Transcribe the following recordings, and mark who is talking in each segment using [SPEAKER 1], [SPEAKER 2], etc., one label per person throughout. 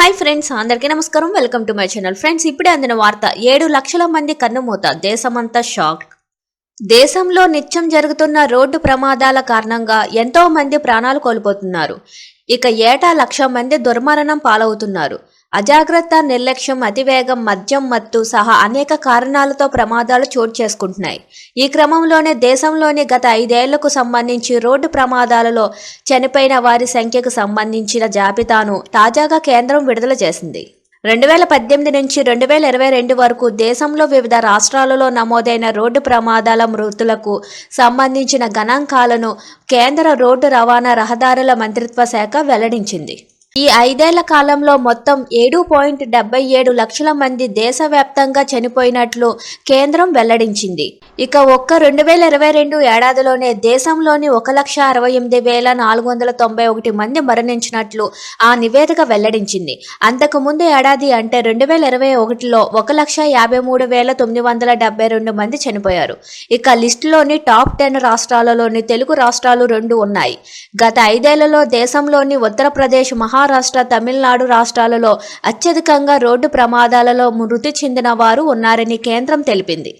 [SPEAKER 1] Hi friends అందరికీ నమస్కారం. Welcome to my channel. Friends ఇప్పుడే అందిన వార్త ఏడు లక్షల మంది కన్నుమూత దేశమంతా షాక్. దేశంలో నిత్యం జరుగుతున్న రోడ్డు ప్రమాదాల కారణంగా ఎంతో మంది ప్రాణాలు కోల్పోతున్నారు. ఇక ఏటా లక్ష మంది దుర్మరణం పాలవుతున్నారు. అజాగ్రత్త నిర్లక్ష్యం అతివేగం మద్యం మత్తు సహా అనేక కారణాలతో ప్రమాదాలు చోటు చేసుకుంటున్నాయి. ఈ క్రమంలోనే దేశంలోని గత ఐదేళ్ళకు సంబంధించి రోడ్డు ప్రమాదాలలో చనిపోయిన వారి సంఖ్యకు సంబంధించిన జాబితాను తాజాగా కేంద్రం విడుదల చేసింది. రెండు వేల పద్దెనిమిది నుంచి రెండు వేల ఇరవై రెండు వరకు దేశంలో వివిధ రాష్ట్రాలలో నమోదైన రోడ్డు ప్రమాదాల మృతులకు సంబంధించిన గణాంకాలను కేంద్ర రోడ్డు రవాణా రహదారుల మంత్రిత్వ శాఖ వెల్లడించింది. ఈ ఐదేళ్ళ కాలంలో మొత్తం ఏడు పాయింట్ డెబ్బై ఏడు లక్షల మంది దేశవ్యాప్తంగా చనిపోయినట్లు కేంద్రం వెల్లడించింది. ఇక ఒక్క రెండు వేల ఇరవై రెండు ఏడాదిలోనే దేశంలోని ఒక లక్ష అరవై ఎనిమిది వేల నాలుగు వందల తొంభై ఒకటి మంది మరణించినట్లు ఆ నివేదిక వెల్లడించింది. అంతకు ముందు ఏడాది అంటే రెండు వేల ఇరవై ఒకటిలో ఒక లక్ష యాభై మూడు వేల తొమ్మిది వందల డెబ్బై రెండు మంది చనిపోయారు. ఇక లిస్టులోని టాప్ టెన్ రాష్ట్రాలలోని తెలుగు రాష్ట్రాలు రెండు ఉన్నాయి. గత ఐదేళ్ళలో దేశంలోని ఉత్తరప్రదేశ్ మహా మహారాష్ట్ర తమిళనాడు రాష్ట్రాలలో అత్యధికంగా రోడ్డు ప్రమాదాలలో మృతి చెందిన వారు ఉన్నారని కేంద్రం తెలిపింది.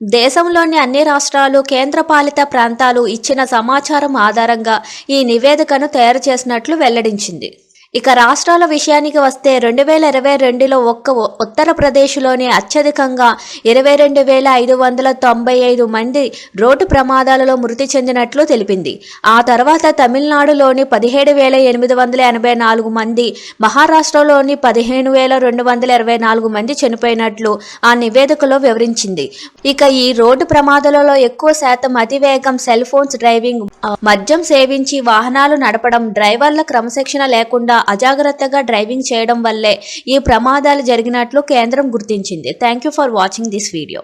[SPEAKER 1] దేశంలోని అన్ని రాష్ట్రాలు కేంద్రపాలిత ప్రాంతాలు ఇచ్చిన సమాచారం ఆధారంగా ఈ నివేదికను తయారు చేసినట్లు వెల్లడించింది. ఇక రాష్ట్రాల విషయానికి వస్తే రెండు వేల ఇరవై రెండులో ఒక్క ఉత్తరప్రదేశ్లోనే అత్యధికంగా ఇరవై రెండు వేల ఐదు వందల తొంభై ఐదు మంది రోడ్డు ప్రమాదాలలో మృతి చెందినట్లు తెలిపింది. ఆ తర్వాత తమిళనాడులోని పదిహేడు వేల ఎనిమిది వందల ఎనభై నాలుగు మంది మహారాష్ట్రలోని పదిహేను వేల రెండు వందల ఇరవై నాలుగు మంది చనిపోయినట్లు ఆ నివేదికలో వివరించింది. ఇక ఈ రోడ్డు ప్రమాదాలలో ఎక్కువ శాతం అతివేగం సెల్ ఫోన్స్ డ్రైవింగ్ మద్యం సేవించి వాహనాలు నడపడం డ్రైవర్ల క్రమశిక్షణ లేకుండా అజాగ్రత్తగా డ్రైవింగ్ చేయడం వల్లే ఈ ప్రమాదాలు జరిగినట్లు కేంద్రం గుర్తించింది. Thank you for watching this video.